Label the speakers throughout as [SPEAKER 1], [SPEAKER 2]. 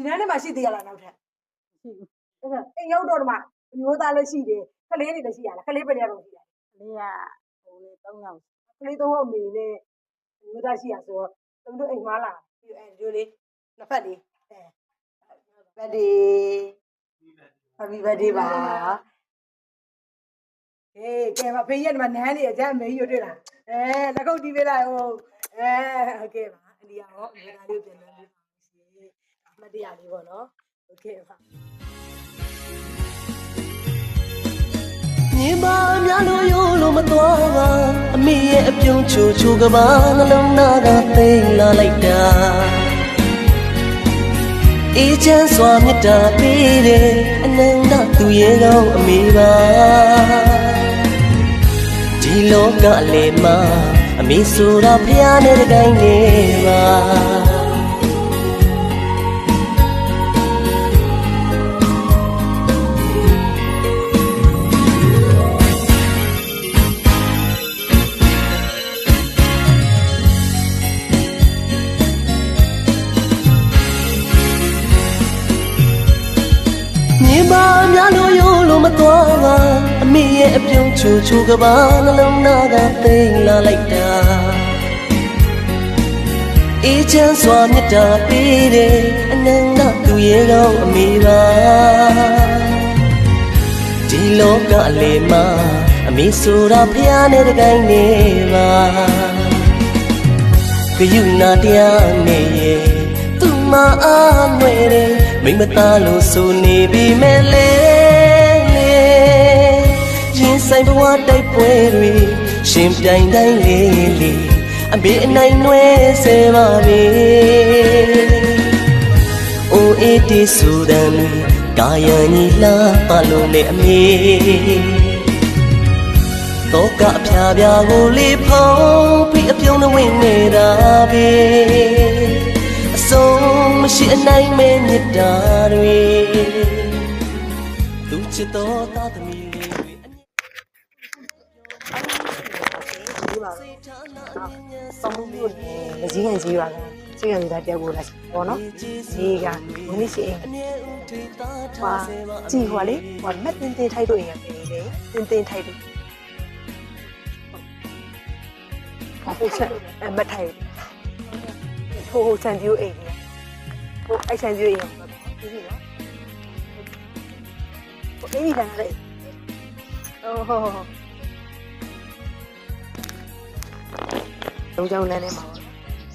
[SPEAKER 1] ဒီနန်းထဲမှာရှိသေးရလားနောက်ထပ်
[SPEAKER 2] ရှိဘူး
[SPEAKER 1] အဲ့ဒါအိမ်ရောက်တော့ဒီမှာအမျိုးသားလည်းရှိတယ်ခလေးတွေလည်းရှိရလားခလေးပဲရတော့ရှိရတယ်
[SPEAKER 2] ကလေးကဟိုလေ၃ယောက်
[SPEAKER 1] ခလေးသုံးအမေနဲ့အမျိုးသားရှိရဆိုတော့သူတို့အိမ်မှာလာပြီးအဲဒီလိုလေးနှစ်ဖက်လေးအဲဘတ်ဒီဟပီဘတ်ဒီပါဟေးကဲမဖေးရက်ဒီမှာနန်းနေအကြအမေကြီးတွေ့လားအဲလက်ကုပ်တီးပေးလိုက်ဟုတ်အဲဟုတ်ကဲ့ပါအလီယာရောအမျိုးသားလေးကိုပြန်လမ်းပေးပါရှင်အ မတ်တရားလေးပေါ့နော်ဟုတ်ကဲ့ပါ
[SPEAKER 3] မြေပါများလို့ရိုးလို့မသွားပါအမေရဲ့အပြုံးချိုချိုကပါနှလုံးသားကသိမ့်လာလိုက်တာအေးချမ်းစွာမေတ္တာပေးတယ်အနန္တသူရဲ့ကောင်းအမေပါဒီလောကလေးမှာအမေဆိုတာဖျားနဲ့တကိုင်းနေပါ မြေပါများလို့ရိုးလို့မသွားပါအမေရဲ့အပြုံးချိုချိုကပါနှလုံးသားကသိမ့်လာလိုက်တာအေးချမ်းစွာမေတ္တာပေးတယ်အနန္တသူရဲ့ကောင်းအမေပါဒီလောကအလေးမှာအမေဆိုတာဖျားနဲ့တကိုင်းနေပါကယူနာတရားနဲ့ရဲ့သူမအားမွေတယ် မိမသားလို့ဆိုနေပြီမဲ့လေရင်ဆိုင်ဘဝတိုက်ပွဲတွေရှင်ပြိုင်တိုင်းလေးလေးအမေအနိုင်နွယ်စေပါပြီအိုအေးတီဆူဒန်ကာယညီလာပါလို့လေအမေတော့ကအဖျားပြားကိုလေးဖုံးပြီးအပြုံးနဲ့ဝင်နေတာပဲအ ဆုံးမရှိအနိုင်မဲ့မြတ်တာတွေသူချစ်တော်သားသမီးလေးတွေအမြဲ
[SPEAKER 1] ဒီပါပဲဆောင်းလို့မကြီးကန်ကြီးပါကစီကန်ကြီးတာတက်ကိုလိုက်ပေါ့နော်ဒီကမင်းရှိအိမ်ဟာကြည်ဟွာလေဟွာမက်တင်တင်ထိုက်တို့အိမ်ကပြင်နေတယ်တင်တင်ထိုက်တို့ဟုတ်ချက်အမထိုက် ဟိုဟိုချန်ပြူအိမ်ဟိုအဲ့ချန်ပြူအိမ်ကိုဒီဒီနော်ဟိုအိမ်ကြီးလာတယ်အိုးဟိုလုံးချောင်းလမ်းထဲမှာ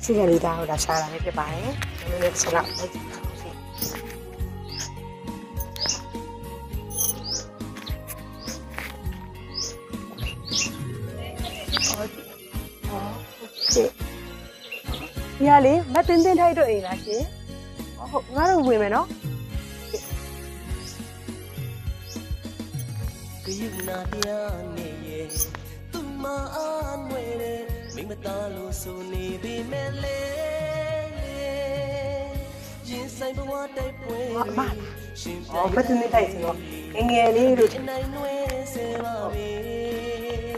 [SPEAKER 1] စီကလေးသားဟိုဒါရှာတာလည်းဖြစ်ပါတယ်။ဒီလိုလေးဆက်လောက် ဒီဟာလေမတ်တင်တင်ထိုက်တော့အိမ်လားရှင်။ဟုတ်ငါတို့ဝင်မယ်နော်
[SPEAKER 3] ကယူနာတရားနဲ့ရဲ့သူမအားနွယ်တယ်မိမသားလို့ဆိုနေပြီမဲ့လေရင်ဆိုင်ဘဝတိုက်ပွဲ။
[SPEAKER 1] အမ
[SPEAKER 3] ရှင်။
[SPEAKER 1] အော်မတ်တင်တင်ထိုက်ဆိုတော့ငယ်ငယ်လေးတို့
[SPEAKER 3] အနိုင်နွယ်စေပါပြီ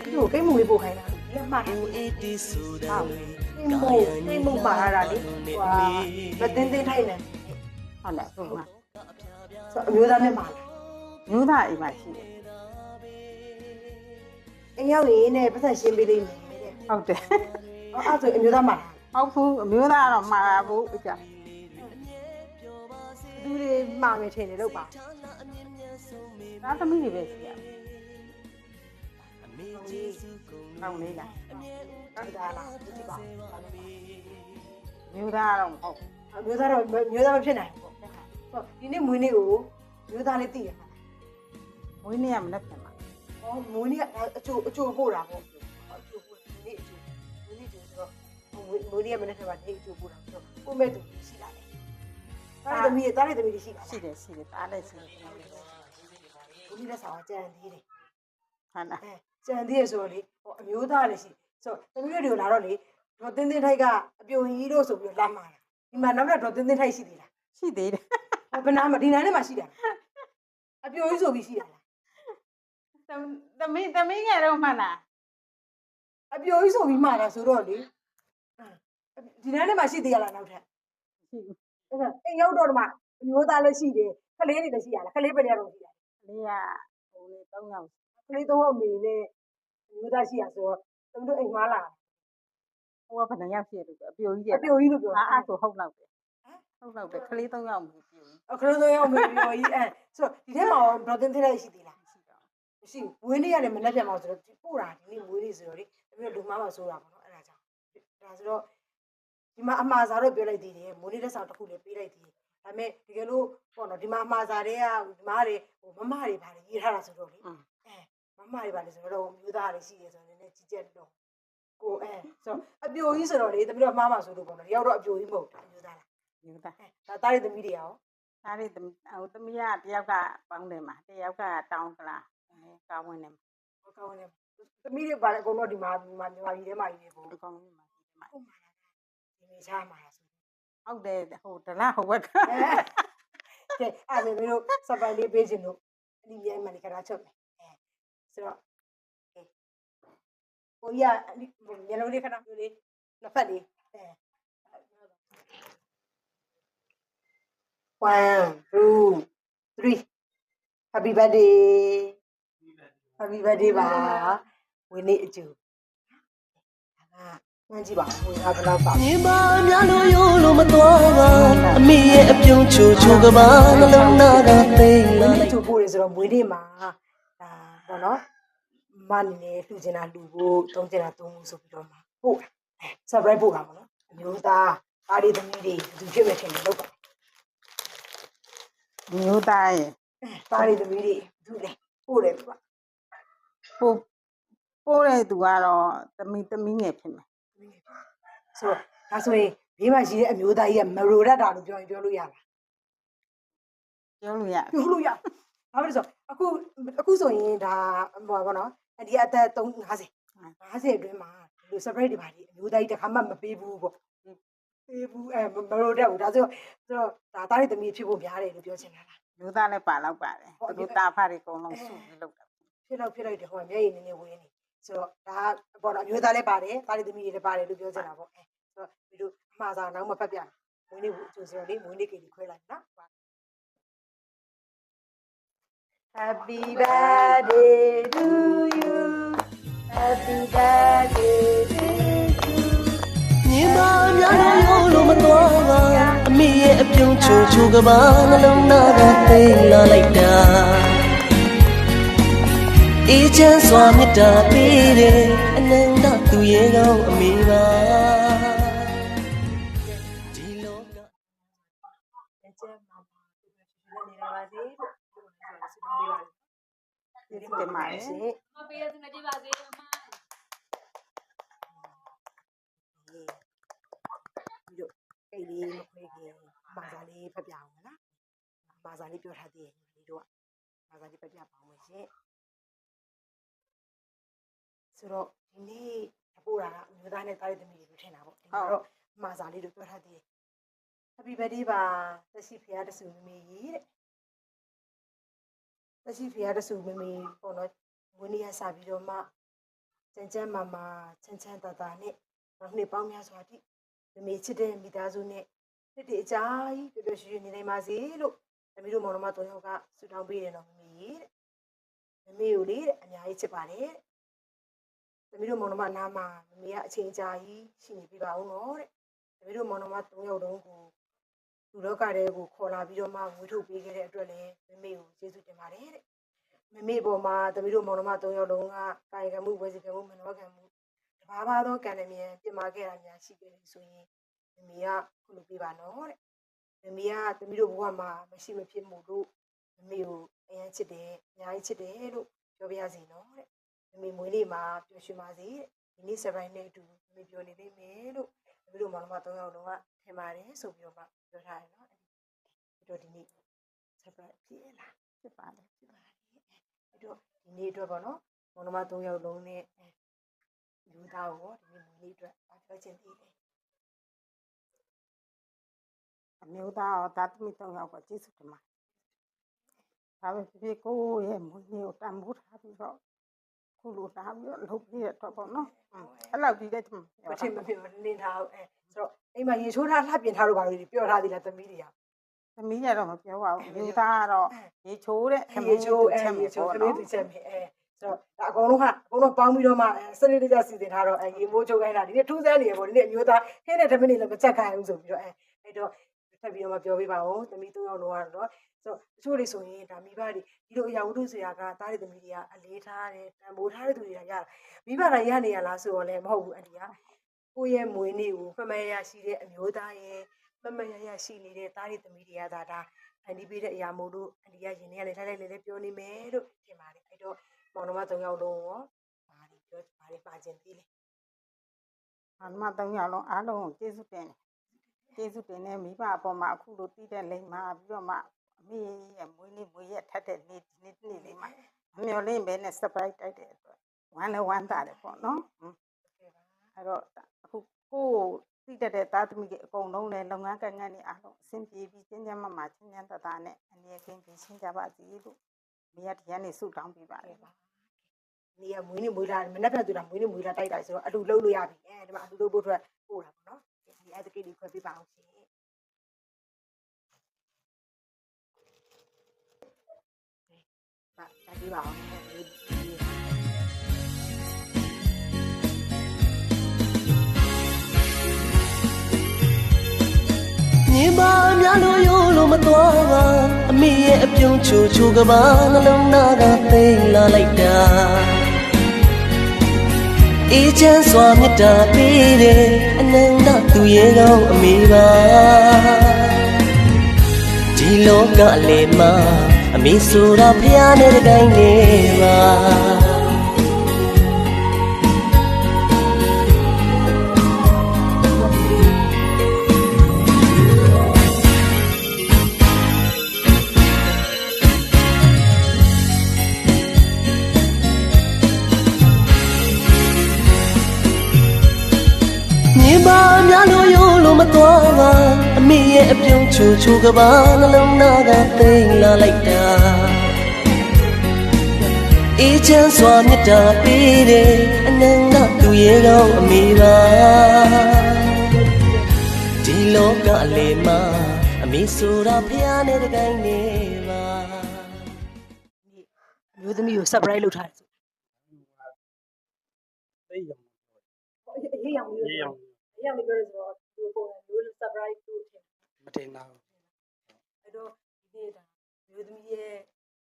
[SPEAKER 1] ဒီကိုကိတ်မွေးပို့ခိုင်းတာ။လက်မှတ်
[SPEAKER 3] ဦးအေးတီဆူတ ယ်
[SPEAKER 1] ဟုတ်။ကိတ်မို့ကိတ်မို့ပါရတာလေ။ဟွာမတ်တင်တင်ထိုက်နေ
[SPEAKER 2] ဟုတ်လားဟုတ်လား။
[SPEAKER 1] ဆိုအမျိုးသားနဲ့ပါလား
[SPEAKER 2] မျိုးသားအိမ်မှာရှိတယ်။
[SPEAKER 1] အိမ်ရောက်ရင်နဲ့ပတ်သက်ရှင်းပေးလိမ့်မယ်တဲ့
[SPEAKER 2] ဟုတ်တယ်။
[SPEAKER 1] အော်အဲ့ဆိုအမျိုးသားမှာလား
[SPEAKER 2] ဟုတ်ဘူးအမျိုးသားကတော့မှာဘူးအကြ။
[SPEAKER 1] သူတွေမှာမယ်ထင်တယ်လို့ပါ
[SPEAKER 2] သားသမီးတွေပဲရှိရ ကောင်းလေးလား။
[SPEAKER 1] ဟုတ်ဒါလားဒီပါ
[SPEAKER 2] မျိုးသားကတော့မဟုတ်။
[SPEAKER 1] အမျိုးသားတော့မျိုးသားမဖြစ်နိုင်ဘူးပေါ့။ဟုတ်ဒီနေ့မွေးနေ့ကိုမျိုးသားလေးတည်ရမှာ
[SPEAKER 2] မွေးနေ့ကမနေ့ပြန်မှာ။
[SPEAKER 1] ဟောမွေးနေ့ကအချိုအချိုပို့တာပေါ့။အချိုပို့ဒီနေ့အချိုမွေးနေ့ကျတော့မွေးနေ့ကမနေ့ကမှဒီအချိုပို့တာဆိုတော့ကိုမဲ့သူရှိလာတယ်။တားတဲ့သမီးတားတဲ့သမီးရှိလာ
[SPEAKER 2] ရှိတယ်ရှိတယ်သားလည်းရှိတယ်။
[SPEAKER 1] ဒီနေ့ဆောင်းကြံသေးတယ်
[SPEAKER 2] ဟုတ်လား။
[SPEAKER 1] အဲ ကြံသေးရဆိုတော့လေဟိုအမျိုးသားလည်းရှိဆိုတော့သမီးတို့တွေကိုလာတော့လေဒေါ်တင်းတင်းထိုက်ကအပြိုကြီးတို့ဆိုပြီးတော့လာမှာလား။ဒီမှာနောက်ထပ်ဒေါ်တင်းတင်းထိုက်ရှိသေးလား
[SPEAKER 2] ရှိသေးတယ်။
[SPEAKER 1] ဘယ်နာမှာဒီနားနဲ့မှာရှိတာ။အပြိုကြီးဆိုပြီးရှိတာလား
[SPEAKER 2] သမီးသမီးငယ်တော့မှလား။
[SPEAKER 1] အပြိုကြီးဆိုပြီးမှာတာဆိုတော့လေ။ဒီနားနဲ့မှာရှိသေးရလားနောက်ထပ်
[SPEAKER 2] ရှိဘူး။
[SPEAKER 1] အဲ့ဒါအိမ်ရောက်တော့ဒီမှာအမျိုးသားလည်းရှိတယ်ကလေးတွေလည်းရှိရလားကလေးပဲတည်းတော့ရှိတယ်
[SPEAKER 2] လေးကဟိုလေ3ယောက်
[SPEAKER 1] ကလေးတော့အမေနဲ့အ မျိုးသားရှိရဆိုတော့သူတို့အိမ်မလာ
[SPEAKER 2] ဟိုကဘယ်နှယောက်ရှိတယ်အပြိုကြီး
[SPEAKER 1] အပြိုကြီးလို့ပြော
[SPEAKER 2] အာအဲ့ဆိုဟုတ်လောက်တယ်ဟုတ်လောက်တယ်ကလေး3ယောက်မရှိပြိုကြီး
[SPEAKER 1] အခလုံးဆုံးရောက်မေပြီးတော့ကြီးအဲဆိုတော့ဒီထဲမှာဘရဒင်သေးတဲ့ရှိသေးလား
[SPEAKER 2] ရှိတော့
[SPEAKER 1] မရှိဘူးဝင်းလေးရတယ်မနှက်ပြန်အောင်ဆိုတော့ပို့တာဒီနေ့မွေးလေးဆိုတော့လေတမီးတို့လူမမဆိုတာပေါ့နော်အဲ့ဒါကြောင့်ဒါဆိုတော့ဒီမှာအမှားစားတော့ပြောလိုက်သေးတယ်မိုးနေတဲ့ဆောင်တစ်ခုလည်းပေးလိုက်သေးတယ်ဒါပေမဲ့တကယ်လို့ပေါ့နော်ဒီမှာအမှားစားတွေကဒီမှာတွေဟိုမမတွေပါတယ်ရေးထားတာဆိုတော့လေ အဲမမတွေပါတယ်ဆိုတော့မျိုးသားတွေရှိတယ်ဆိုတော့လည်းကြီးကြက်တော့ကိုအဲဆိုတော့အပြိုကြီးဆိုတော့လေတမီးတို့အမှားမှဆိုလို့ပေါ့နော်ရောက်တော့အပြိုကြီးမဟုတ်တာမျိုးသားလား
[SPEAKER 2] ယူတာ
[SPEAKER 1] အဲဒါတားရသမီးတွေရော
[SPEAKER 2] ဒါလေးဟိုသမီးကတယောက်ကပေါင်းတယ်မှာတယောက်ကတောင်းကလားအဲကောင်းဝင်တယ်
[SPEAKER 1] ဟောကောင်းတယ်သမီးတွေပါတယ်အကုန်တော့ဒီမှာဒီမှာမြန်မာပြည်ထဲမှာကြီးနေပေါ့
[SPEAKER 2] အကောင်ကြီးမှာဒီမှာ
[SPEAKER 1] ဟုတ်မှာလားဒီမေချာမှာဆို
[SPEAKER 2] ဟုတ်တယ်ဟိုဒလားဟိုဘက်က
[SPEAKER 1] ကဲအဲ့ဒါမျိုးစပိုင်လေးပေးခြင်းလို့အဒီမြိုင်မှာနေကြတာချုပ်မယ်အဲ ဆိုတော့ကဲဟိုရမျက်လုံးလေးခဏမျိုးလေးနှစ်ဖက်လေးအဲ one two three happy birthday happy birthday ပါဝင်းနေ့အကျူဒါကမှန်းကြည့်ပါဝင်းကဘယ်လောက်ပါ
[SPEAKER 3] မြင်ပါများလို့ရိုးလို့မသွားပါအမေရဲ့အပြုံးချိုချိုကပါနှလုံးသားကသိမ့်
[SPEAKER 1] ဝ
[SPEAKER 3] လာ
[SPEAKER 1] င်း
[SPEAKER 3] လို
[SPEAKER 1] နေ့
[SPEAKER 3] က်
[SPEAKER 1] ချိုပို့ရဆိုတော့မွေးနေ့မှာဒါ ပေါ့နော်မအနေနဲ့လှူချင်တာလှူဖို့သုံးချင်တာသုံးဖို့ဆိုပြီးတော့မှာပို့တာအဲ surprise ပို့တာပေါ့နော်အမျိုးသားအားလေးသမီးတွေသူဖြစ်မဲ့ခင်လို့ပေါ့
[SPEAKER 2] မျိုးသားရဲ့
[SPEAKER 1] သားလေးသမီးတွေသူလေပို့တယ်ကွာ
[SPEAKER 2] ပို့ပို့တဲ့သူကတော့သမီးသမီးငယ်ဖြစ်မယ်
[SPEAKER 1] ဆိုတော့ဒါဆိုရင်ဘေးမှာရှိတဲ့အမျိုးသားကြီးကမရိုရတတာလို့ပြောရင်ပြောလို့ရလား
[SPEAKER 2] ပြောလို့ရ
[SPEAKER 1] ပြောလို့ရ ဘာဖြစ်လို့လဲဆိုတော့အခုအခုဆိုရင်ဒါဟိုပါဘောနော်အဒီအသက်350 50အတွင်းမှာဒီလို separate တွေပါဒီအမျိုးသားကြီးတစ်ခါမှမပေးဘူးပေါ့ပေးဘူးအဲမရိုတတ်ဘူးဒါဆိုဆိုတော့ဒါသားရဲ့သမီးဖြစ်ဖို့များတယ်လို့ပြောချင်တာလား
[SPEAKER 2] မျိုးသားလည်းပါတော့ပါတယ်သူတို့တာဖားတွေအကုန်လုံးစုပြီးလုပ်တာ
[SPEAKER 1] ဖြစ်တော့ဖြစ်လိုက်တယ်ဟိုကမျက်ရည်နည်းနည်းဝင်းနေဆိုတော့ဒါပေါ့နော်အမျိုးသားလည်းပါတယ်သားရဲ့သမီးတွေလည်းပါတယ်လို့ပြောချင်တာပေါ့အဲဆိုတော့ဒီလိုအမှားစားနောက်မှဖတ်ပြမယ်မွေးနေ့ကိုအကျိုးဆိုတော့လေမွေးနေ့ကိတွေခွဲလိုက်နော် Happy birthday to you Happy birthday to you
[SPEAKER 3] မြင်ပါများလို့ရိုးလို့မသွားပါအမေရဲ့အပြုံးချိုချိုကပါနှလုံးသားကသိမ့်လာလိုက်တာအေးချမ်းစွာမေတ္တာပေးတယ်အနန္တသူရဲ့ကောင်းအမေ လေ
[SPEAKER 1] ဒီတင်ပါလေရှင်
[SPEAKER 4] မပေးတဲ့သူနဲ့ကြည့်ပါစေအမ
[SPEAKER 1] ပြီးတော့အိတ်လေးမခွေးခင်မာစာလေးဖတ်ပြအောင်မလားမာစာလေးပြောထားသေးတယ်ညီတို့ကမာစာလေးဖတ်ပြပါအောင်ရှင်ဆိုတော့ဒီနေ့ပို့တာကအမျိုးသားနဲ့တားတဲ့သမီးတွေထင်တာပေါ့ဒီမှာတော့မာစာလေးတို့ပြောထားသေးတယ် Happy birthday ပါသက်ရှိဖရားတဆူမမေကြီးတဲ့ သက်ရှိဖရားတဆူမမေပေါ့နော်ဝင်းနေရစပြီးတော့မှကျန်ကျန်မာမာချမ်းချမ်းသာသာနဲ့နောက်နှစ်ပေါင်းများစွာတိမမေချစ်တဲ့မိသားစုနဲ့နှစ်တည်းအကြာကြီးပျော်ပျော်ရွှင်ရွှင်နေနိုင်ပါစေလို့သမီးတို့မောင်နှမ၃ယောက်ကဆုတောင်းပေးတယ်နော်မမေကြီးတဲ့မမေကိုလေတဲ့အများကြီးချစ်ပါတယ်တဲ့သမီးတို့မောင်နှမနားမှာမမေကအချိန်ကြာကြီးရှိနေပြပါဦးနော်တဲ့သမီးတို့မောင်နှမ၃ယောက်တုံးကို လူလောကတဲ့ကိုခေါ်လာပြီးတော့မှဝေထုတ်ပေးခဲ့တဲ့အတွက်လည်းမမေကိုကျေးဇူးတင်ပါတယ်တဲ့မမေပေါ်မှာတမီးတို့မောင်နှမ၃ယောက်လုံးကကာယကံမှုဝစီကံမှုမနောကံမှုတဘာဘာသောကံနဲ့မြန်ပြင်မာခဲ့တာများရှိခဲ့လို့ဆိုရင်မမေကခုလိုပြပါနော်တဲ့မမေကတမီးတို့ဘဝမှာမရှိမဖြစ်မှုလို့မမေကိုအရင်ချစ်တယ်အများကြီးချစ်တယ်လို့ပြောပြရစီနော်တဲ့မမေမွေးနေ့မှာပျော်ရွှင်ပါစေတဲ့ဒီနေ့ surprise နဲ့အတူမမေပြောနေလိမ့်မယ်လို့တမီးတို့မောင်နှမ၃ယောက်လုံးကထ င်ပါတယ်ဆိုပြီးတော့မှပြောထားတယ်နော်အဲ့တော့ဒီနေ့ surprise ဖြစ်ရလား
[SPEAKER 2] ဖြစ်ပါတယ်
[SPEAKER 1] ဖြစ်ပါတယ်အဲ့တော့ဒီနေ့အတွက်ပေါ့နော်မောင်နှမ၃ယောက်လုံးနဲ့လူသားကိုဒီနေ့မွေးနေ့အတွက်အားပြောချင်သေးတယ်
[SPEAKER 2] အမျိုးသားရောတာသမီး၃ယောက်ကကျေးဇူးတင်ပါတယ်ဒါပဲဖြစ်ဖြစ်ကိုယ့်ရဲ့မွေးနေ့ကိုတန်ဖိုးထားပြီးတော့ခုလိုတာပြီးတော့လုပ်ပြီးတော့ပေါ့နော်အဲ့လောက်ကြီးတဲ့
[SPEAKER 1] မထင်မဖြစ်ဘူးနင်းထားအောင်အဲဆိုတော့ အိမ်မှာရေချိုးထားလှပြင်ထားလို့ပါလို့ပြောထားသေးလားသမီးတွေက
[SPEAKER 2] သမီးကတော့မပြောပါဘူးယူသားကတော့ရေချိုးတဲ့
[SPEAKER 1] ခမေချိုးအဲ
[SPEAKER 2] ချက်
[SPEAKER 1] ရေ
[SPEAKER 2] မျိုး
[SPEAKER 1] ချိုး
[SPEAKER 2] ပေါ့
[SPEAKER 1] ခမေ
[SPEAKER 2] နော်
[SPEAKER 1] သူချက်မြေအဲဆိုတော့ဒါအကုန်လုံးဟာအကုန်လုံးပေါင်းပြီးတော့မှအဲစနစ်တကျစီစဉ်ထားတော့အဲရေမိုးချိုးခိုင်းတာဒီနေ့ထူးဆန်းနေရပေါ့ဒီနေ့အမျိုးသားဟင်းတဲ့ဓမင်းတွေလည်းမချက်ခိုင်းဘူးဆိုပြီးတော့အဲအဲ့တော့ထပ်ပြီးတော့မှပြောပေးပါဦးသမီးသုံးယောက်လုံးကတော့ဆိုတော့တချို့တွေဆိုရင်ဒါမိဘတွေဒီလိုအရာဝတ္ထုဆရာကတားတဲ့သမီးတွေကအလေးထားတယ်တန်ဖိုးထားတဲ့သူတွေကရတာမိဘတိုင်းရနေရလားဆိုတော့လည်းမဟုတ်ဘူးအန်တီက ကိုယ့်ရဲ့မွေးနေ့ကိုဖမရရှိတဲ့အမျိုးသားရဲ့မမရရရှိနေတဲ့တားတဲ့သမီးတွေကဒါဒါအန်တီပေးတဲ့အရာမို့လို့အန်တီကရင်ထဲကနေထိုက်လိုက်လေလေပြောနေမယ်လို့ထင်ပါတယ်အဲ့တော့မောင်နှမသုံးယောက်လုံးရောဘာတွေပြောဘာတွေပါခြင်းသေးလဲ
[SPEAKER 2] အမသုံးယောက်လုံးအားလုံးကိုကျေးဇူးတင်တယ်ကျေးဇူးတင်တဲ့မိဘအပေါ်မှာအခုလိုတည်တဲ့လိမ့်မှာပြီးတော့မှအမေရဲ့မွေးနေ့မွေးရက်ထက်တဲ့နေ့နေ့နေ့လေးမှာမမျော်လင့်ပဲနဲ့ surprise တိုက်တဲ့အတွက်ဝမ်းလည်းဝမ်းသာတယ်ပေါ့နော်ဟွန်းအဲ့တော့ အခုကိုယ်တည်တဲ့သားသမီးတွေအကုန်လုံးလည်းလုပ်ငန်းကဏ္ဍတွေအားလုံးအဆင်ပြေပြီးကျဉ်းကျဉ်းမမချင်းချင်းတသားနဲ့အနေအကင်းပြီးရှင်းကြပါစေလို့မိရတရားနေဆုတောင်းပေးပါတယ်
[SPEAKER 1] နေရမွေးနေ့မွေးလာမနေ့ကတူတာမွေးနေ့မွေးလာတိုက်တာဆိုတော့အတူလုံးလို့ရပြီအဲဒီမှာအတူလုံးဖို့အတွက်ပို့တာပေါ့နော်ဒီအဲ့ဒီကိလေးခွဲပြပါအောင်ရှင်ပါဒါပြပါအောင်
[SPEAKER 3] မြေပါများလို့ရိုးလို့မသွားပါအမေရဲ့အပြုံးချိုချိုကပါနှလုံးသားကသိမ့်လာလိုက်တာအေးချမ်းစွာမေတ္တာပေးတယ်အနန္တသူရဲ့ကောင်းအမေပါဒီလောကလေးမှာအမေဆိုတာဖျားနဲ့တကိုင်းနေပါ မေရဲ့အပြုံးချိုချိုကပါနှလုံးသားကသိမ့်လာလိုက်တာအေးချမ်းစွာမေတ္တာပေးတယ်အနန္တသူရဲ့ကောင်းအမေပါဒီလောကလေးမှာအမေဆိုတာဖျားနဲ့တကိုင်းနေပါ
[SPEAKER 1] မျိုးသမီးကို surprise လုပ်ထားတယ်ဆို
[SPEAKER 5] သိရောင်
[SPEAKER 1] အေးရောင်မျိုး
[SPEAKER 5] ရေးရောင်
[SPEAKER 1] အေးရောင်မျိုးပြောလို့ဆိုတော့ သူပုံမျိုး surprise လို့ထင်
[SPEAKER 5] မတင်တာဘူး
[SPEAKER 1] အဲ့တော့ဒီနေ့ဒါမျိုးသမီးရဲ့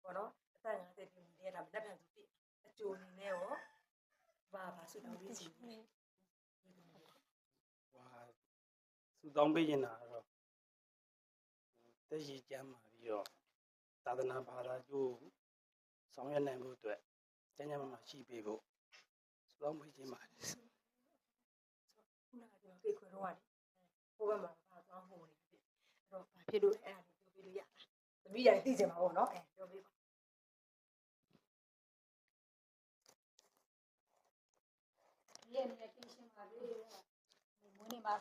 [SPEAKER 1] ပေါ့နော်အသက်50ပြည့်နေတဲ့ဒါလက်ခံသူပြည့်အကျိုးအနေနဲ့ရောဘာဘာဆုတောင်းပေးစီလဲ
[SPEAKER 5] ဟွာစူတောင်းပေးနေတာတော့တက်ရှိကျမ်းမာပြီးတော့သာသနာဘာသာကျိုးဆောင်ရွက်နိုင်ဖို့အတွက်ကျမ်းကျမ်းမာမာရှိပေးဖို့စူတောင်းပေးခြင်းပါတယ်
[SPEAKER 1] ခုနကကျွန်တော်ပြေခွဲတော့ရတယ် ဟိုဘက်မှာဘာသွားဟိုနေပြီအဲ့တော့ဘာဖြစ်လို့လဲအဲ့ဒါလေးပြောပြလို့ရလားသမီးရတယ်သိချင်ပါဘောနော်အဲပြောပြပါ
[SPEAKER 4] ဒီနေ့ကင်းရှင်းပါလေမွေးနေ့မှာ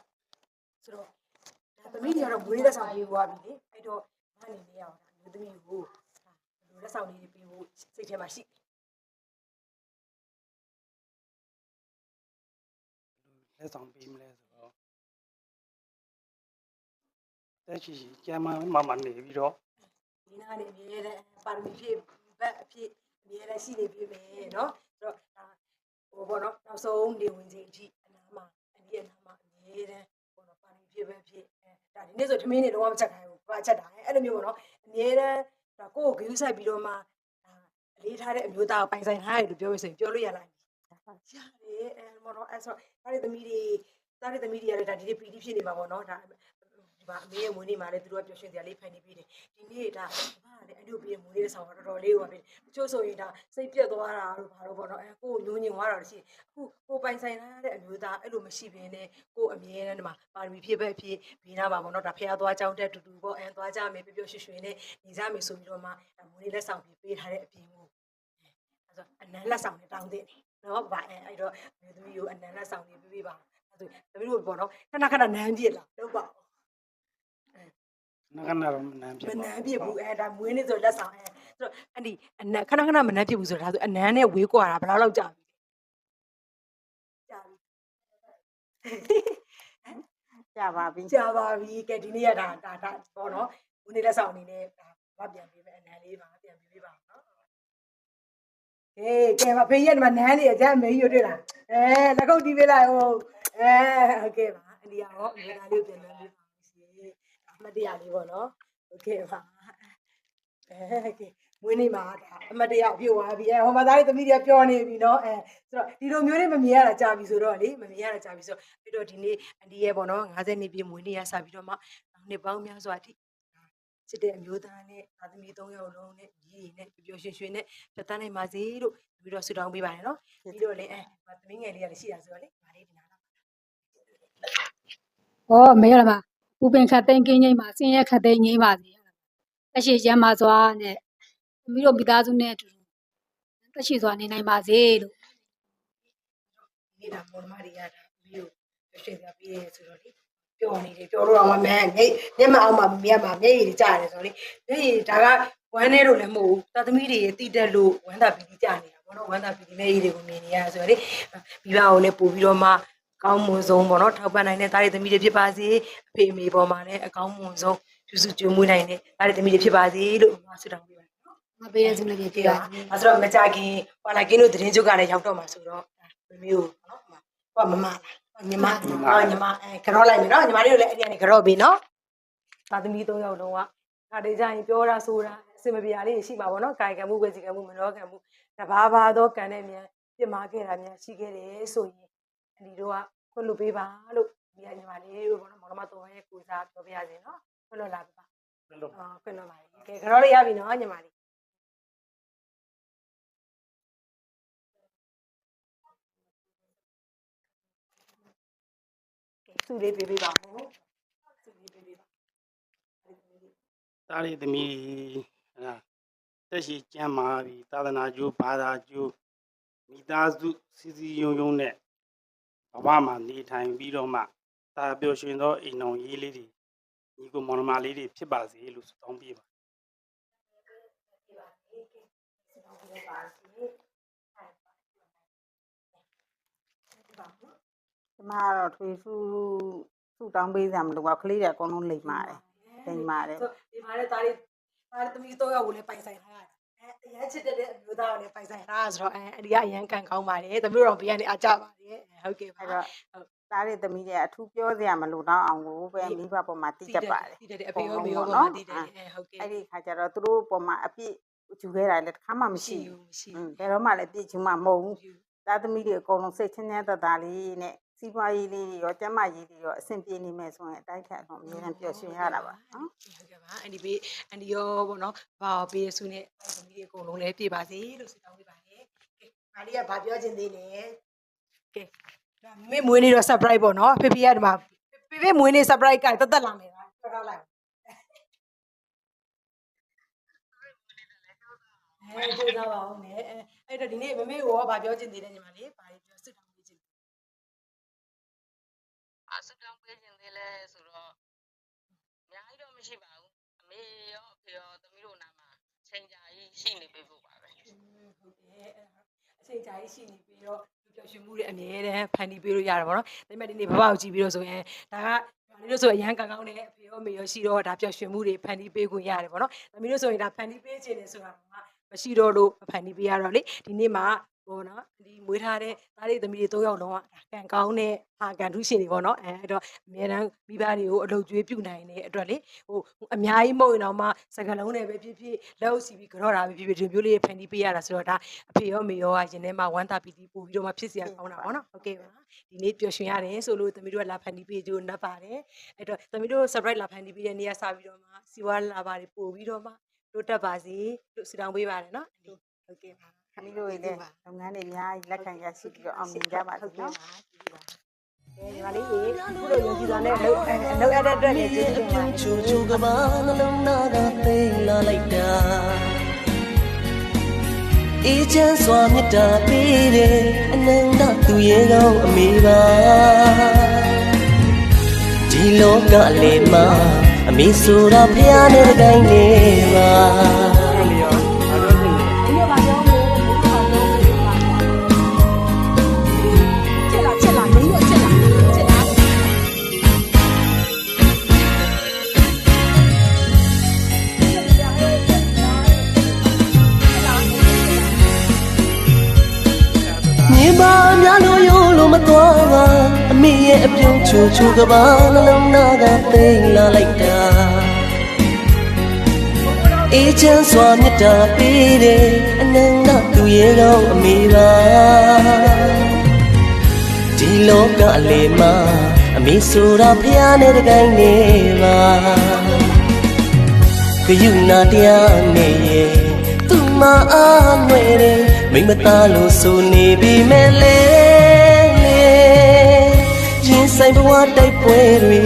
[SPEAKER 1] ဆိုတော့ဒါသမီးတွေကတော့မွေးလက်ဆောင်ပြေးသွားပြီလေအဲ့တော့မအနေနဲ့ရအောင်ဒါမျိုးသမီးကိုဒါဘယ်လိုလက်ဆောင်လေးတွေပြေးဖို့စိတ်ထဲမှာရှိတယ်
[SPEAKER 5] လက်ဆောင်ပေးမလဲ တော့တက်ရှိရှိကျမ်းမာမာမာနေပြီးတော့
[SPEAKER 1] ဒီနားနေအမြဲတမ်းပါရမီဖြည့်ဘက်အဖြစ်အမြဲတမ်းရှိနေပြီမယ်နော်ဆိုတော့ဒါဟိုဘောနော်နောက်ဆုံးနေဝင်ချိန်အထိအနာမှာအဒီအနာမှာအမြဲတမ်းဘောနော်ပါရမီဖြည့်ဘက်ဖြစ်အဲဒါဒီနေ့ဆိုထမင်းနေတော့မချက်ခိုင်းဘူးဘာချက်တာလဲအဲ့လိုမျိုးပေါ့နော်အမြဲတမ်းဒါကိုယ့်ကိုဂရုစိုက်ပြီးတော့မှဒါအလေးထားတဲ့အမျိုးသားကိုပိုင်ဆိုင်ထားတယ်လို့ပြောလို့ဆိုရင်ပြောလို့ရလားရတယ်အဲဘောနော်အဲ့ဆိုဒါတွေသမီးတွေဒါတွေသမီးတွေရတယ်ဒါဒီနေ့ပီတိဖြစ်နေမှာပေါ့နော်ဒါ ဒီမှာအမေရဲ့မွေးနေ့မှာလည်းသူတို့ကပျော်ရွှင်စရာလေးဖိုင်နေပြီးတယ်ဒီနေ့ဒါဘာလဲအဲ့လိုပြီးရင်မွေးနေ့ဆောင်တော့တော်တော်လေးဟိုပါပြီတချို့ဆိုရင်ဒါစိတ်ပြက်သွားတာတို့ဘာလို့ပေါ့နော်အဲကိုယ်ညှိုးညင်သွားတာရှိအခုကိုပိုင်ဆိုင်ထားတဲ့အမျိုးသားအဲ့လိုမရှိဘဲနဲ့ကိုအမြဲတမ်းဒီမှာပါရမီဖြစ်ပဲဖြစ်ဘေးနားမှာပေါ့နော်ဒါဖះသွားကြောင်းတက်တူတူပေါ့အဲသွားကြမယ်ပျော်ပျော်ရွှင်ရွှင်နဲ့နေကြမယ်ဆိုပြီးတော့မှမွေးနေ့လက်ဆောင်ပြီးပေးထားတဲ့အပြင်ကိုအဲဆိုအနမ်းလက်ဆောင်နဲ့တောင်းတဲ့နော်ဗာအဲအဲ့တော့မျိုးသမီးကိုအနမ်းလက်ဆောင်ပြီးပေးပါအဲ့ဆိုသမီးတို့ပေါ့နော်ခဏခဏနမ်းပြစ်လာတော့ပါ
[SPEAKER 5] နဂနာတော့မနမ်းပြ
[SPEAKER 1] မ
[SPEAKER 5] ပါ
[SPEAKER 1] နန်းပြစ်ဘူးအဲဒါမွေးနေ့ဆိုလက်ဆောင်အဲဆိုတော့အဲ့ဒီအနန်းခဏခဏမနန်းပြစ်ဘူးဆိုတာဒါဆိုအနန်းနဲ့ဝေးကွာတာဘယ်လောက်လောက်ကြာပြီကြာပြီ
[SPEAKER 2] ကြပါပြီ
[SPEAKER 1] ကြာပါပြီကဲဒီနေ့ကဒါဒါဒါပေါ့နော်ဦးနေလက်ဆောင်အနေနဲ့ဒါဘာပြန်ပေးမယ်အနံလေးပါပြန်ပေးပေးပါနော်ဟေးကဲမဖေးရဲ့ဒီမှာနန်းလေးအကြမ်းမေးရွတွေ့လားအဲလက်ကုပ်တီးပေးလိုက်ဟိုအဲဟုတ်ကဲ့ပါအဒီရောအမေသားလေးကိုပြန်ပေးပါရှင် အမတ်တရားလေးပေါ့နော်ဟုတ်ကဲ့ပါအဲကဲမွေးနေ့မှာဒါအမတ်တရားပြုတ်သွားပြီအဲဟိုမှာသားလေးသမီးတွေကပြောနေပြီနော်အဲဆိုတော့ဒီလိုမျိုးလေးမမြင်ရတာကြာပြီဆိုတော့လေမမြင်ရတာကြာပြီဆိုတော့ပြီးတော့ဒီနေ့အန်ဒီရဲ့ပေါ့နော်50နှစ်ပြည့်မွေးနေ့ရစပြီးတော့မှနှစ်ပေါင်းများစွာအထိချစ်တဲ့အမျိုးသားနဲ့သားသမီး၃ယောက်လုံးနဲ့ညီရနဲ့ပျော်ပျော်ရွှင်ရွှင်နဲ့ဖြတ်သန်းနိုင်ပါစေလို့ပြီးတော့ဆုတောင်းပေးပါတယ်နော်ပြီးတော့လေအဲသမီးငယ်လေးကလည်းရှိတာဆိုတော့လေဒါလေးဒီနားလာ
[SPEAKER 4] ဟောမေရမှာ ပူပင်ခတ်သိမ်းကင်းငိမ့်မှာဆင်းရဲခတ်သိမ်းငိမ့်ပါစေအရှိရမ်းပါစွာနဲ့မိတို့မိသားစုနဲ့အတူတရှိစွာနေနိုင်ပါစေလို့
[SPEAKER 1] နေတာမော်မရီရတာပြီးတော့ရွှေပြပေးရဲဆိုတော့လေပျော်နေတယ်ပျော်တော့အောင်မမဲမျက်မျက်မအောင်မှာမြတ်မှာမျက်ရည်ကျရတယ်ဆိုတော့လေမျက်ရည်ဒါကဝမ်းနေလို့လည်းမဟုတ်ဘူးတာသမီးတွေရဲ့တိတက်လို့ဝမ်းသာပီတိကျနေတာပေါ့နော်ဝမ်းသာပီတိမျက်ရည်တွေကိုမြင်နေရဆိုတော့လေပြီးပါအောင်လည်းပို့ပြီးတော့မှ ကောင်းမွန်ဆုံးပေါ့နော်ထောက်ပံ့နိုင်တဲ့တားရသမီးတွေဖြစ်ပါစေအဖေအမေပေါ်မှာလည်းအကောင်းမွန်ဆုံးပြုစုကြိုးမွေးနိုင်တဲ့တားရသမီးတွေဖြစ်ပါစေလို့ဆုတောင်းပေးပါတယ်နော်
[SPEAKER 4] မပေးရစုနဲ့ပြ
[SPEAKER 1] ဒီ
[SPEAKER 4] ပြ
[SPEAKER 1] က
[SPEAKER 4] ပါ
[SPEAKER 1] အဲဆိုတော့မကြခင်ဟွာလာကင်းတို့သတင်းချုပ်ကလည်းရောက်တော့မှာဆိုတော့မမျိုးနော်ဟိုမမလားညီမအော်ညီမအဲကြောလိုက်မယ်နော်ညီမလေးတို့လည်းအဲ့ဒီကနေကြောပြီနော်သာသမီ၃ယောက်လုံးကခါတေးကြရင်ပြောတာဆိုတာအစင်မပြေတာလေးရှိပါဘောနော်ကာယကံမှုဝေစီကံမှုမနောကံမှုတဘာဘာသောကံနဲ့မြန်ပြစ်မှားခဲ့တာများရှိခဲ့တယ်ဆိုရင် အဒီတို့ကခွင့်လွှတ်ပေးပါလို့ဒီကညီမလေးတို့ဘောနော်မောင်မတော်ရဲ့ကိုစားပြောပြရစီနော်ခွင့်လွှတ်လာပါ
[SPEAKER 5] ဘယ်လို
[SPEAKER 1] အော်ခွင့်လွှတ်ပါလေကဲကြောလေးရပြီနော်ညီမလေးစုလေးပေးပေးပါဦးစုလေးပေးပေးပါ
[SPEAKER 5] တားရီသမီးဟဲ့တက်ရှိကျမ်းမာပြီသာသနာကျိုးဘာသာကျိုးမိသားစုစီစီယုံယုံနဲ့ ဘဝမှာနေထိုင်ပြီးတော့မှတာပျော်ရွှင်သောအိမ်တော်ရေးလေးတွေညီကိုမောင်နှမလေးတွေဖြစ်ပါစေလို့ဆုတောင်းပေးပါ
[SPEAKER 2] ကျမကတော့ထွေစုစုတောင်းပေးစရာမလိုပါဘူးကလေးတွေအကုန်လုံးလိမ့်ပါတယ်လိမ့်ပါတယ်
[SPEAKER 1] ဆိုဒီမှာလည်းဒါလေးဒါလေးသမီးတော့ရောက်ကိုလည်းပိုင်ဆိုင်ထားရတယ် အဲအရန်ချစ်တဲ့အမျိုးသားကိုလည်းပိုင်ဆိုင်ထားရဆိုတော့အဲအဒီကအရန်ကန်ကောင်းပါတယ်သမီးတို့တော့ဘေးကနေအားကြပါတယ်ဟုတ်ကဲ့ပါ
[SPEAKER 2] အဲ့တော့သားတွေသမီးတွေအထူးပြောစရာမလိုတော့အောင်ကိုပဲမိဘပေါ်မှာတိကျပါတယ်
[SPEAKER 1] တည်တယ်အဖေရောမေရောပေါ်မှာတည်တယ်အဲဟုတ်ကဲ့
[SPEAKER 2] အဲ့ဒီခါကျတော့သူတို့ပေါ်မှာအပြစ်ယူခဲ့တာလည်းတစ်ခါမှမ
[SPEAKER 1] မရှိ
[SPEAKER 2] ရှိ
[SPEAKER 1] ဘူးမရှိ
[SPEAKER 2] ဘူး
[SPEAKER 1] ဘူး
[SPEAKER 2] ဘယ်တော့မှလည်းပြစ်ချင်မှမဟုတ်ဘူးသားသမီးတွေအကုန်လုံးစိတ်ချမ်းချမ်းသာသာလေးနဲ့ စီးပွားရေးလေးတွေရောကျန်းမာရေးတွေရောအဆင်ပြေနေမယ်ဆိုရင်အတိုင်းထက်တော့အများနဲ့ပျော်ရွှင်ရတာပါနော်
[SPEAKER 1] ဟုတ်ကဲ့ပါအန်ဒီဘေးအန်ဒီရောပေါ့နော်ဘာပေးဆုနဲ့သမီးတွေအကုန်လုံးလည်းပြပါစေလို့ဆုတောင်းပေးပါတယ်ကဲမာလီကဘာပြောချင်သေးလဲကဲဒါမေမွေးနေတော့ surprise ပေါ့နော်ဖေဖေကဒီမှာဖေဖေမွေးနေ surprise ကတက်တက်လာမယ်လားပြောထားလိုက်အဲကြိုးစားပါဦးမယ်အဲအဲ့တော့ဒီနေ့မမေကိုကဘာပြောချင်သေးလဲညီမလေးဘာပြော
[SPEAKER 6] လဲဆိုတော့အများကြီးတော့မရှိပါဘူးအမေရောအဖေရောသမီးတို့နာမှာချိန်ကြာကြီးရှိနေပေးဖို့ပါပဲ
[SPEAKER 1] ဟုတ်တယ်အဲ့ဒါအချိန်ကြာကြီးရှိနေပြီးတော့ပျော်ရွှင်မှုတွေအမြဲတမ်းဖန်တီးပေးလို့ရတယ်ဗောနော်ဒါပေမဲ့ဒီနေ့ဘဘကိုကြည့်ပြီးတော့ဆိုရင်ဒါကဒါလေးတို့ဆိုအရန်ကောင်းကောင်းနဲ့အဖေရောမေရောရှိတော့ဒါပျော်ရွှင်မှုတွေဖန်တီးပေးခွင့်ရတယ်ဗောနော်သမီးတို့ဆိုရင်ဒါဖန်တီးပေးခြင်းလေဆိုတာကမရှိတော့လို့ဖန်တီးပေးရတော့လေဒီနေ့မှာ ဟိုနော်ဒီမွေးထားတဲ့သားလေးသမီးတွေ၃ယောက်လုံးကဒါကံကောင်းတဲ့ဟာကံထူးရှင်တွေပေါ့နော်အဲအဲ့တော့အများတန်းမိဘတွေကိုအလုပ်ကျွေးပြုနိုင်တဲ့အတွက်လေဟိုအများကြီးမဟုတ်ရင်တော့မှစကလုံးနဲ့ပဲဖြစ်ဖြစ်လက်အုပ်စီပြီးကြော့တာပဲဖြစ်ဖြစ်ဒီမျိုးလေးဖန်တီးပေးရတာဆိုတော့ဒါအဖေရောမေရောကရင်ထဲမှာဝမ်းသာပီတိပို့ပြီးတော့မှဖြစ်စီရကောင်းတာပေါ့နော်ဟုတ်ကဲ့ပါဒီနေ့ပျော်ရွှင်ရတယ်ဆိုလို့သမီးတို့ကလာဖန်တီးပေးကြိုးနှပ်ပါတယ်အဲ့တော့သမီးတို့ surprise လာဖန်တီးပေးတဲ့နေ့ကစပြီးတော့မှစီဝါလာပါတယ်ပို့ပြီးတော့မှတိုးတက်ပါစေလို့ဆုတောင်းပေးပါတယ်နော်ဟုတ်ကဲ့ပါ။
[SPEAKER 2] သမီးတို့တွေလည်းလုပ်ငန်းတွေအများကြီးလက်ခံရရှိပြီးတော့အောင်မြင်ကြပါစေနော်
[SPEAKER 1] ဒီပါလေးကြီးခုလိုယုံကြည်စွာနဲ့အလုပ်အလုပ်ရတဲ့အတွက်လည်းကျေးဇူးတင်ပါတယ်
[SPEAKER 3] ချိုချိုကဘာနှလုံးသားကသိလာလိုက်တာအေးချမ်းစွာမြတ်တာပေးတယ်အနန္တသူရဲ့ကောင်းအမေပါဒီလောကလေးမှာအမေဆိုတာဖျားတဲ့တိုင်းနေပါ
[SPEAKER 1] မေ
[SPEAKER 3] ရဲ့အပြုံးချူချူကဘာနှလုံးသားကသိမ်းလာလိုက်တာအေးချမ်းစွာမြတ်တာပေးတယ်အနန္တသူရဲ့ကောင်းအမေပါဒီလောကအလေမှာအမေဆိုတာဖျားနဲ့တကိုင်းနေပါကယူနာတရားနဲ့ရဲ့သူမအားနွယ်တယ်မိမသားလို့ဆိုနေပြီမဲ့လေလေ ဆိုင်ဘဝတိုက်ပွဲတွေ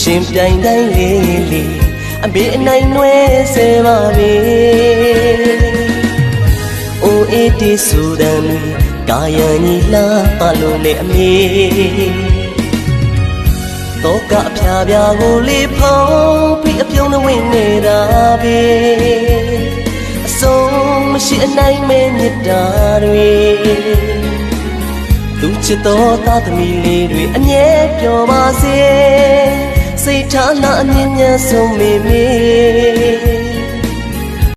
[SPEAKER 3] ရှင်ပြိုင်တိုင်းလေးလေးအမေအနိုင်နွယ်စေပါပြီအိုအေးတီဆူဒန်ကာယံညီလာပါလို့လေအမေတော့ကအဖျားပြာကိုလေးဖုံးပြီးအပြုံးနဲ့ဝင်နေတာပဲအဆုံးမရှိအနိုင်မဲမြတ်တာတွေ သူချစ်တော်သားသမီးလေးတွေအမြဲပျော်ပါစေစိတ်ထားနာအမြင့်မြတ်ဆုံးမေမေ